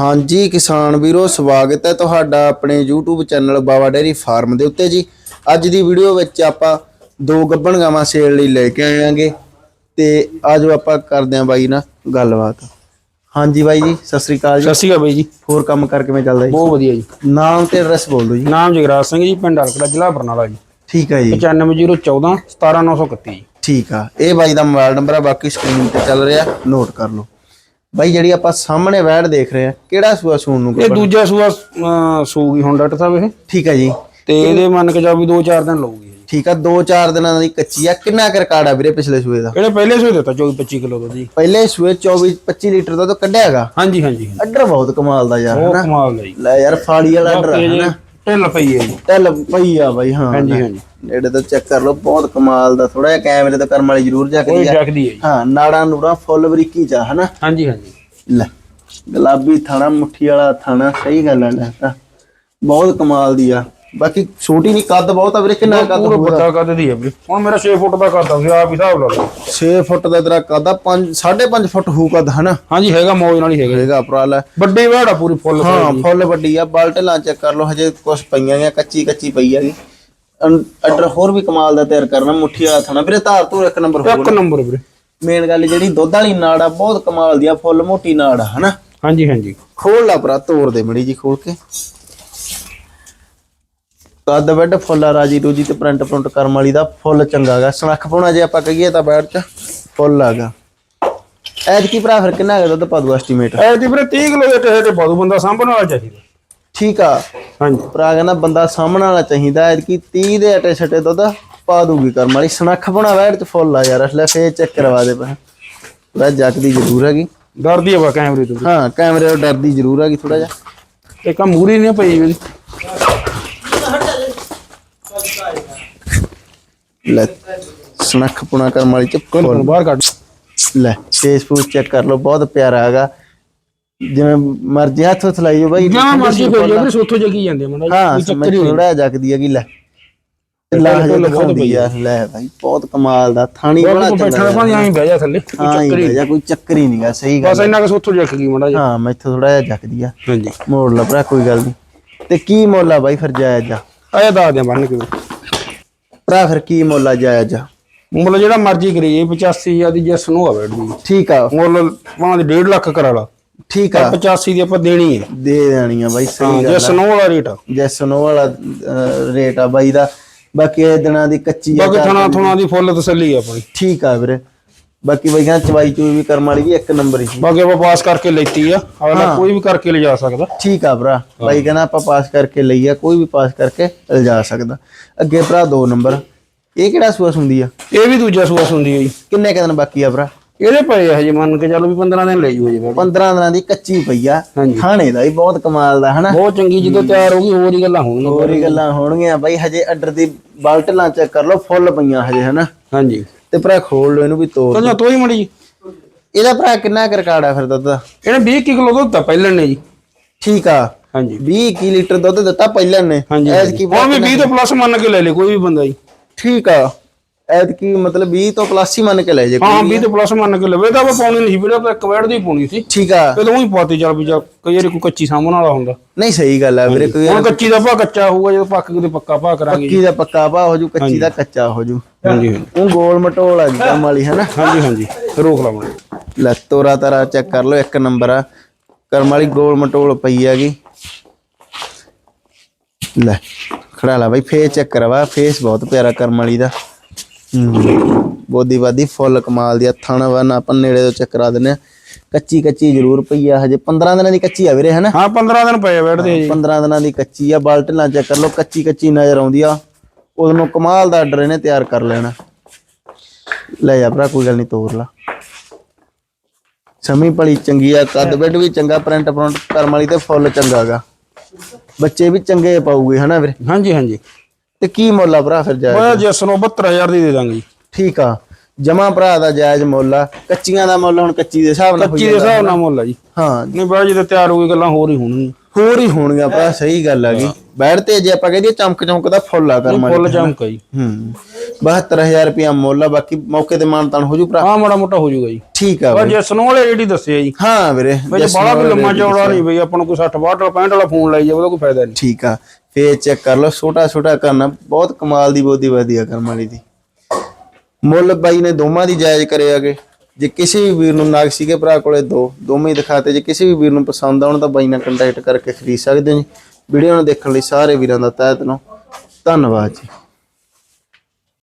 ਹਾਂਜੀ ਕਿਸਾਨ ਵੀਰੋ ਸਵਾਗਤ ਹੈ ਤੁਹਾਡਾ ਆਪਣੇ YouTube channel Bawa dairy farm ਦੇ ਉੱਤੇ ਜੀ। ਅੱਜ ਦੀ ਵੀਡੀਓ ਵਿੱਚ ਆਪਾਂ ਦੋ ਗੱਭਣ ਗਾਵਾਂ ਸੇਲ ਲਈ ਲੈ ਕੇ ਆਏਾਂਗੇ ਤੇ ਆਜੋ ਆਪਾਂ ਕਰਦੇ ਆਂ ਬਾਈ ਨਾਲ ਗੱਲਬਾਤ। ਹਾਂਜੀ ਬਾਈ ਜੀ ਸਤਿ ਸ੍ਰੀ ਅਕਾਲ ਜੀ। ਸਤਿ ਸ਼੍ਰੀ ਅਕਾਲ ਬਾਈ ਜੀ। ਹੋਰ ਕੰਮ ਕਰ ਕਿਵੇਂ ਚੱਲਦਾ ਜੀ? ਬਹੁਤ ਵਧੀਆ ਜੀ। ਨਾਮ ਤੇ ਐਡਰੈਸ ਬੋਲ ਦਿਓ ਜੀ। ਨਾਮ ਜਗਰਾਜ ਸਿੰਘ ਜੀ ਪਿੰਡ ਹਲਕੜਾ ਜ਼ਿਲ੍ਹਾ ਬਰਨਾਲਾ ਜੀ। ਠੀਕ ਹੈ ਜੀ। 95014 17931 ਜੀ। ਠੀਕ ਆ ਇਹ ਬਾਈ ਦਾ ਮੋਬਾਈਲ ਨੰਬਰ ਆ ਬਾਕੀ ਸਕਰੀਨ ਤੇ ਚੱਲ ਰਿਹਾ ਨੋਟ ਕਰ ਲਓ। ਬਾਈ ਜਿਹੜੀ ਆਪਾਂ ਸਾਹਮਣੇ ਵੈੜ ਦੇਖ ਰਹੇ ਆ ਕਿਹੜਾ ਸੂਆ ਸੂਣ ਨੂੰ ਇਹ ਦੂਜਾ ਸੂਆ ਅਹ, ਸੂਗੀ ਹੁਣ ਡਾਕਟਰ ਸਾਹਿਬ ਇਹ। ਠੀਕ ਹੈ ਜੀ। ਤੇ ਇਹਦੇ ਮੰਨ ਕੇ ਜਾ ਵੀ 2-4 ਦਿਨ ਲਊਗੀ ਜੀ ਠੀਕ ਆ 2-4 ਦਿਨਾਂ ਦੀ ਕੱਚੀ ਆ। ਕਿੰਨਾ ਕੁ ਰਿਕਾਰਡ ਆ ਵੀਰੇ ਪਿਛਲੇ ਸੂਏ ਦਾ? ਇਹਨੇ ਪਹਿਲੇ ਸੂਏ ਦਿੱਤਾ 24-25 ਕਿਲੋ ਦਾ ਜੀ। ਪਹਿਲੇ ਸੂਏ 24-25 ਲੀਟਰ ਦਾ ਤਾਂ ਕੱਢਿਆ ਹੈਗਾ ਹਾਂਜੀ ਹਾਂਜੀ ਹਾਂਜੀ। ਅੱਡਰ ਬਹੁਤ ਕਮਾਲ ਦਾ ਯਾਰ ਕਮਾਲ ਦਾ ਜੀ। ਲੈ ਯਾਰ ਫਾੜੀ ਵਾਲਾ ਅੱਡਰ ਇਹ ਹਨਾ? ਢਿੱਲ ਪਈ ਹੈ ਜੀ। ਪਈ ਆ ਬਾਈ ਹਾਂ ਹਾਂਜੀ। ਹਾਂਜੀ। ਨੇੜੇ ਤੋਂ ਚੈੱਕ ਕਰ ਲਓ ਬਹੁਤ ਕਮਾਲ ਦਾ ਥੋੜਾ ਜਿਹਾ ਕੈਮਰੇ ਤੋਂ ਕਰਮ ਵਾਲੀ ਜ਼ਰੂਰ ਜਗਦੀ ਆ। ਜਗਦੀ ਹੈ ਹਾਂ ਨਾੜਾ ਨੂੜਾ ਫੁੱਲ ਬਰੀਕੀ ਚ ਹਨਾ? ਹਾਂਜੀ ਹਾਂਜੀ। ਲੈ ਗੁਲਾਬੀ ਥਾਣਾ ਮੁੱਠੀ ਵਾਲਾ ਥਾਣਾ ਸਹੀ ਗੱਲ ਹੈ ਲੈ ਬਹੁਤ ਕਮਾਲ ਦੀ ਆ। ਬਾਕੀ ਛੋਟੀ ਨਹੀਂ ਕੱਦ ਬਹੁਤ ਆ ਵੀਰੇ ਕਿੰਨਾ ਕੱਦ ਪੂਰਾ ਹੋਊਗਾ? ਵੱਡਾ ਕੱਦ ਦੀ ਹੈ ਵੀਰੇ। ਹੁਣ ਮੇਰਾ 6 ਫੁੱਟ ਦਾ ਕੱਦ ਆ ਤੁਸੀਂ ਆਪ ਹੀ ਹਿਸਾਬ ਲਾ ਲਓ। 6 ਫੁੱਟ ਦਾ ਤੇਰਾ ਕੱਦ ਆ 5 5.5 ਫੁੱਟ ਹੋਊ ਕੱਦ ਹਨਾ? ਹਾਂਜੀ ਹੈਗਾ ਮੌਜ ਨਾਲ ਹੀ ਹੈਗਾ। ਹੈਗਾ ਉਪਰਾਲਾ। ਵੱਡੀ ਵਾੜਾ ਪੂਰੀ ਫੁੱਲ ਹਾਂ ਫੁੱਲ ਵੱਡੀ ਆ ਬਾਲਟੇ ਲਾਂ ਚੈੱਕ ਕਰ ਲਓ ਹਜੇ ਕੁਝ ਪਈਆਂ ਗਿਆ ਕੱਚੀ ਕੱਚੀ ਪਈ ਹੈਗੀ ਅਡਰ ਹੋਰ ਵੀ ਕਮਾਲ ਦਾ ਤਿਆਰ ਕਰਨਾ ਮੁੱਠੀ ਵਾਲਾ ਥਾਣਾ। ਵੀਰੇ ਧਾਰ ਧੂਰ ਇੱਕ ਨੰਬਰ ਹੋਊਗਾ ਇੱਕ ਨੰਬਰ ਵੀਰੇ। ਮੇਨ ਗੱਲ ਜਿਹੜੀ ਦੁੱਧ ਵਾਲੀ ਨਾੜ ਆ ਬਹੁਤ ਕਮਾਲ ਦੀ ਆ ਫੁੱਲ ਮੋਟੀ ਨਾੜ ਆ ਹਨਾ? ਹਾਂਜੀ ਹਾਂਜੀ। ਖੋਲ ਲਾ ਭਰਾ ਤੋੜ ਦੇ ਮੜੀ ਜੀ ਖੋਲ ਕੇ। ਕੱਦ ਬੈੱਡ ਫੁੱਲ ਆ ਰਾਜੀ ਰੂਜੀ ਤੇ ਪ੍ਰਿੰਟ ਪ੍ਰਿੰਟ ਕਰਮ ਵਾਲੀ ਦਾ ਫੁੱਲ ਚੰਗਾ ਗਾ। ਸਨੱਖ ਪਾਉਣਾ ਜੇ ਆਪਾਂ ਕਹੀਏ ਤਾਂ ਬੈਠ ਚ ਫੁੱਲ ਆਗਾ ਐਡ ਕੀ ਭਰਾ ਫਿਰ ਕਿੰਨਾ ਹੈਗਾ ਦੁੱਧ ਪਾਦੂ ਐਸਟੀਮੇਟ ਐ ਦੀ ਵੀਰੇ 30 ਕਿਲੋ ਦੇ ਟੇ ਤੇ ਬਾਦੂ ਬੰਦਾ ਸਾਂਭਣ ਵਾਲਾ ਚਾਹੀਦਾ। ਠੀਕ ਆ। ਹਾਂਜੀ। ਭਰਾ ਕਹਿੰਦਾ ਬੰਦਾ ਸਾਹਮਣ ਵਾਲਾ ਚਾਹੀਦਾ ਐਡ ਕੀ 30 ਦੇ ਅਟੇ ਛਟੇ ਦੁੱਧ ਪਾ ਦੂਗੀ ਕਰਮ ਵਾਲੀ। ਸਨੱਖ ਪਾਉਣਾ ਬੈਠ ਚ ਫੁੱਲ ਆ ਯਾਰ ਲੈ ਫੇਰ ਚੈੱਕ ਕਰਵਾ ਦੇ ਪਾ ਲੈ ਜੱਕਦੀ ਜ਼ਰੂਰ ਹੈਗੀ। ਡਰਦੀ ਆ ਵਾ ਕੈਮਰੇ ਤੋਂ। ਹਾਂ ਕੈਮਰੇ ਤੋਂ ਡਰਦੀ ਜ਼ਰੂਰ ਹੈਗੀ ਥੋੜਾ ਜਿਹਾ। ਇੱਕ ਆ ਮੂਰੀ ਨਹੀਂ ਪਈ ਵੀਰੇ। ਲੈ ਸਨੱਖ ਪੁਣਾ ਕਰਮ ਵਾਲੀ ਚ ਕੋਲ ਫੁੱਲ ਬਾਹਰ ਕੱਢ। ਲੈ ਫੇਸਬੁੱਕ ਚੈੱਕ ਕਰ ਲਓ ਬਹੁਤ ਪਿਆਰਾ ਹੈਗਾ। ਜਿਵੇਂ ਮਰਜ਼ੀ ਹੱਥ ਹੱਥ ਲਾਈਓ ਬਾਈ। ਜਾਂ ਮਰਜ਼ੀ ਫਿਰ ਜੇ ਵੀਰੇ ਸੋਥੋਂ ਜਗੀ ਜਾਂਦੇ ਮਨ ਹਾਂ ਸਮਝ ਥੋੜਾ ਜਗਦੀ ਹੈਗੀ ਲੈ। ਲਾ ਦਿਖਾਉਂਦੀ ਆ। ਲੈ ਭਾਈ ਬਹੁਤ ਕਮਾਲ ਦਾ ਥਾਣੀ ਬੜਾ ਬੈਠਾ ਚੰਗਾ ਐਂ ਬਹਿ ਜਾ ਥੱਲੇ ਹਾਂ ਹੀ ਭਈਆ, ਕੋਈ ਚੱਕਰ ਹੀ ਨਹੀਂਗਾ ਸਹੀ ਗੱਲ ਬਸ ਇੰਨਾ ਕਿ ਸੋਥੋਂ ਜੱਕ ਗਈ ਮੜਾ ਹਾਂ ਮੈਥੋਂ ਥੋੜਾ ਜਿਹਾ ਜਗਦੀ ਆ। ਹਾਂਜੀ। ਮੋੜ ਲਾ ਭਰਾ ਕੋਈ ਗੱਲ ਨਹੀਂ। ਤੇ ਕੀ ਮੁੱਲ ਆ ਬਾਈ ਫਿਰ ਜਾਇਜ਼ ਜਾ ਆਇਆ ਦੱਸ ਦਿਆਂ ਬੰਨ ਕੇ। ਭਰਾ ਫਿਰ ਕੀ ਮੁੱਲ ਆ ਜਾਇਜ਼ ਜਾ ਮੁੱਲ ਜਿਹੜਾ ਮਰਜ਼ੀ ਕਰੀ ਇਹ 85000 ਦੀ ਜੈਸ ਨੂੰ ਆ ਬੈਠਦੀ ਠੀਕ ਆ। ਮੁੱਲ ਭਾਂ ਦੀ 1.5 ਲੱਖ ਕਰਾ ਲਾ। ਠੀਕ ਆ। 85 ਦੀ ਆਪਾਂ ਦੇਣੀ ਹੈ ਦੇ ਦੇਣੀ ਆ ਬਾਈ ਸਹੀ ਗੱਲ ਜੈਸ ਨੂੰ ਵਾਲਾ ਰੇਟ ਆ। ਜੈਸਨੋ ਵਾਲਾ ਰੇਟ ਆ ਬਾਈ ਦਾ। ਬਾਕੀ ਇਹ ਦਿਨਾਂ ਦੀ ਕੱਚੀ ਆ ਬਾਕੀ ਥਣਾ ਥਣਾ ਦੀ ਫੁੱਲ ਤਸੱਲੀ ਆ ਆਪਣੀ। ਠੀਕ ਆ ਵੀਰੇ। ਬਾਕੀ ਬਾਈ ਕਹਿੰਦਾ ਚਵਾਈ ਚੂਈ ਵੀ ਕਰਮ ਵਾਲੀ ਵੀ ਇੱਕ ਨੰਬਰ ਹੀ ਸੀ। ਬਾਕੀ ਆਪਾਂ ਪਾਸ ਕਰਕੇ ਲੈਤੀ ਆ। ਅਗਲਾ ਕੋਈ ਵੀ ਕਰਕੇ ਲਿਜਾ ਸਕਦਾ। ਠੀਕ ਆ ਭਰਾ। ਬਾਈ ਕਹਿੰਦਾ ਆਪਾਂ ਪਾਸ ਕਰਕੇ ਲਈ ਆ ਕੋਈ ਵੀ ਪਾਸ ਕਰਕੇ ਲਿਜਾ ਸਕਦਾ। ਅੱਗੇ ਭਰਾ ਦੋ ਨੰਬਰ। ਇਹ ਕਿਹੜਾ ਸੂਆ ਹੁੰਦੀ ਆ? ਇਹ ਵੀ ਦੂਜਾ ਸੂਆ ਹੁੰਦੀ ਹੈ ਜੀ। ਕਿੰਨੇ ਕੁ ਦਿਨ ਬਾਕੀ ਆ ਭਰਾ? ਇਹਦੇ ਪਏ ਆ ਹਜੇ ਮੰਨ ਕੇ ਚੱਲੋ ਵੀ 15 ਦਿਨ ਲੈ ਜੂ ਬਾਅਦ। 15 ਦਿਨਾਂ ਦੀ ਕੱਚੀ ਪਈ ਆ। ਖਾਣੇ ਦਾ ਵੀ ਬਹੁਤ ਕਮਾਲ ਦਾ ਹਨਾ? ਬਹੁਤ ਚੰਗੀ ਜਦੋਂ ਤਿਆਰ ਹੋ ਗਈ ਹੋਰ ਹੀ ਗੱਲਾਂ ਹੋਣਗੀਆਂ। ਹੋਰ ਹੀ ਗੱਲਾਂ ਹੋਣਗੀਆਂ। ਬਾਈ ਹਜੇ ਅੱਡਰ ਦੀ ਬਾਲਟਲਾਂ ਚੈੱਕ ਕਰ ਲਓ ਫੁੱਲ ਪਈਆਂ ਹਜੇ ਹਨਾ? ਹਾਂਜੀ। ਤੇ ਭਰਾ ਖੋਲ ਲਓ ਇਹਨੂੰ ਵੀ ਤੋੜ ਕਹਿੰਦਾ ਤੋਈ ਮੜੀ ਜੀ। ਇਹਦਾ ਭਰਾ ਕਿੰਨਾ ਕੁ ਰਿਕਾਰਡ ਆ ਫਿਰ ਦੁੱਧ ਦਾ? ਇਹਨੇ 20 ਕੁ ਕਿਲੋ ਦੁੱਧ ਦਿੱਤਾ ਪਹਿਲਾਂ ਨੇ ਜੀ। ਠੀਕ ਆ। ਹਾਂਜੀ। 20 ਕੀ ਲੀਟਰ ਦੁੱਧ ਦਿੱਤਾ ਪਹਿਲਾਂ ਨੇ। ਐਤ ਕੀ ਹੁਣ ਵੀ 20 ਤੋਂ ਪਲੱਸ ਮੰਨ ਕੇ ਲੈ ਲੇ ਕੋਈ ਵੀ ਬੰਦਾ ਜੀ। ਠੀਕ ਆ। ਐਤ ਕੀ ਮਤਲਬ 20 ਤੋਂ ਪਲੱਸ ਹੀ ਮੰਨ ਕੇ ਲੈ ਜੇ ਹਾਂ 20 ਤੋਂ ਪਲੱਸ ਮੰਨ ਕੇ ਲਵੇ ਤਾਂ ਆਪਾਂ ਪਾਉਣੀ ਨਹੀਂ ਵੀਰੇ ਆਪਾਂ ਇੱਕ ਵੈੜ ਦੀ ਪਾਉਣੀ ਸੀ। ਠੀਕ ਆ। ਪਹਿਲਾਂ ਉਹੀ ਪਾਤੀ ਚੱਲ ਵੀ ਚੱਲ ਕਈ ਵਾਰੀ ਕੋਈ ਕੱਚੀ ਸਾਹਮਣ ਵਾਲਾ ਹੁੰਦਾ। ਨਹੀਂ ਸਹੀ ਗੱਲ ਆ ਵੀਰੇ ਕੋਈ ਹੁਣ ਕੱਚੀ ਦਾ ਭਾ ਕੱਚਾ ਹੋਊਗਾ ਜਦੋਂ ਪੱਕ ਕੇ ਤੇ ਪੱਕਾ ਭਾ ਕਰਾਂਗੇ ਪੱਕੀ ਦਾ ਪੱਕਾ ਭਾ ਹੋ ਜੂ ਕੱਚੀ ਦਾ ਕੱਚਾ ਹੋ ਜੂ। ਹਾਂਜੀ ਉਹ ਗੋਲ ਮਟੋਲ ਆ ਜੀ ਕੰਮ ਵਾਲੀ ਹੈ ਨਾ ਹਾਂਜੀ ਹਾਂਜੀ। ਰੋਕ ਲਾਵਾਂਗੇ ਲੈ ਤੋਰਾ ਤਾਰਾ ਚੈੱਕ ਕਰ ਲਓ ਇੱਕ ਨੰਬਰ ਆ। ਕਰਮ ਵਾਲੀ ਗੋਲ ਮਟੋਲ ਪਈ ਹੈਗੀ। ਲੈ ਖੜਾ ਲਾ ਬਾਈ ਫੇਸ ਚੈੱਕ ਕਰਵਾ ਫੇਸ ਬਹੁਤ ਪਿਆਰਾ ਕਰਮ ਵਾਲੀ ਦਾ। ਬੋਦੀ ਬਾਦੀ ਫੁੱਲ ਕਮਾਲ ਦੀ ਥਣ ਵਨ ਆਪਾਂ ਨੇੜੇ ਤੋਂ ਚੈੱਕ ਕਰਾ ਦਿੰਨੇ ਆ। ਕੱਚੀ ਕੱਚੀ ਜ਼ਰੂਰ ਪਈ ਆ ਹਜੇ 15 ਦਿਨਾਂ ਦੀ ਕੱਚੀ ਆ ਵੀਰੇ ਹਨਾ? ਹਾਂ 15 ਦਿਨ ਪਏ ਬੈਠਦੇ ਜੀ। 15 ਦਿਨਾਂ ਦੀ ਕੱਚੀ ਆ ਬਾਲਟਲਾਂ ਚੈੱਕ ਕਰ ਲਓ ਕੱਚੀ ਕੱਚੀ ਨਜ਼ਰ ਆਉਂਦੀ ਆ। ਉਹਨੂੰ ਕਮਾਲ ਦਾ ਆਰਡਰ ਇਹਨੇ ਤਿਆਰ ਕਰ ਲੈਣਾ। ਲੈ ਜਾ ਭਰਾ ਕੋਈ ਗੱਲ ਨਹੀਂ ਤੋਰ ਲਾ। ਸਮੀ ਭਲੀ ਚੰਗੀ ਆ ਕੱਦ ਬੈੱਡ ਵੀ ਚੰਗਾ ਪ੍ਰਿੰਟ ਪ੍ਰਿੰਟ ਕਰਮ ਵਾਲੀ ਤੇ ਫੁੱਲ ਚੰਗਾਗਾ। ਬੱਚੇ ਵੀ ਚੰਗੇ ਪਾਉਗੇ ਹਨਾ ਵੀਰੇ? ਹਾਂਜੀ ਹਾਂਜੀ। ਤੇ ਕੀ ਮੁੱਲ ਆ ਭਰਾ ਫਿਰ ਜਾਇਜ਼? ਉਹ ਜਿਸ ਨੂੰ 72000 ਦੀ ਦੇ ਦਾਂਗੇ ਜੀ। ਠੀਕ ਆ। ਜਮਾ ਭਰਾ ਦਾ ਜਾਇਜ਼ ਮੁੱਲ ਆ। ਕੱਚੀਆਂ ਦਾ ਮੁੱਲ ਹੁਣ ਕੱਚੀ ਦੇ ਹਿਸਾਬ ਨਾਲ ਕੱਚੀ ਦੇ ਹਿਸਾਬ ਨਾਲ ਮੁੱਲ ਆ ਜੀ। ਹਾਂ। ਨਹੀਂ ਬਾਅਦ ਜਦੋਂ ਤਿਆਰ ਹੋ ਗਈ ਗੱਲਾਂ ਹੋਰ ਹੀ ਹੋਣਗੀਆਂ। ਹੋਰ ਹੀ ਹੋਣਗੀਆਂ ਭਰਾ ਸਹੀ ਗੱਲ ਆ ਗਈ ਬੈਠ ਤੇ ਜੇ ਆਪਾਂ ਕਹਦੇ ਚਮਕ ਚਮਕ ਦਾ ਫੁੱਲ ਆ ਕਰਮ ਫੁੱਲ ਚਮਕ ਆ ਜੀ। ਹੂੰ। 72000 ਰੁਪਇਆ ਮੁੱਲ ਆ ਬਾਕੀ ਮੌਕੇ ਤੇ ਮਾਨਤਾਨ ਹੋ ਜੂ ਭਰਾ। ਹਾਂ ਮਾੜਾ ਮੋਟਾ ਹੋ ਜਾਊਗਾ ਜੀ। ਠੀਕ ਆ ਬਈ। ਜੇ ਸਨੋ ਵਾਲੇ ਦੱਸਿਆ ਜੀ। ਹਾਂ ਵੀਰੇ ਬਈ ਬਾਲਾ ਵਾਲਾ ਲੰਮਾ ਚੌੜਾ ਨਹੀਂ ਬਈ ਆਪਾਂ ਨੂੰ ਕੋਈ 60 62 ਵਾਲਾ 65 ਵਾਲਾ ਫੋਨ ਲਾਈ ਜਾਵੇ ਉਹਦਾ ਕੋਈ ਫਾਇਦਾ ਨਹੀਂ। ਠੀਕ ਆ ਫੇਰ ਚੈੱਕ ਕਰ ਲਓ ਛੋਟਾ ਛੋਟਾ ਕਰਨਾ ਬਹੁਤ ਕਮਾਲ ਦੀ ਬੋਦੀ ਵਧੀਆ ਕਰਮ ਵਾਲੀ ਦੀ। ਮੁੱਲ ਬਾਈ ਨੇ ਦੋਵਾਂ ਦੀ ਜਾਇਜ਼ ਕਰੇ ਆਗੇ ਜੇ ਕਿਸੇ ਵੀ ਵੀਰ ਨੂੰ ਨਾਗ ਸੀਗੇ ਭਰਾ ਕੋਲੇ ਦੋ ਦੋਵੇਂ ਦਿਖਾਤੇ। ਜੇ ਕਿਸੇ ਵੀ ਵੀਰ ਨੂੰ ਪਸੰਦ ਆਉਣ ਤਾਂ ਬਾਈ ਨਾਲ ਕੰਟੈਕਟ ਕਰਕੇ ਖਰੀਦ ਸਕਦੇ ਹੋ ਜੀ। ਵੀਡੀਓ ਨੂੰ ਦੇਖਣ ਲਈ ਸਾਰੇ ਵੀਰਾਂ ਦਾ ਤਹਿ ਦਿਲੋਂ। ਧੰਨਵਾਦ ਜੀ।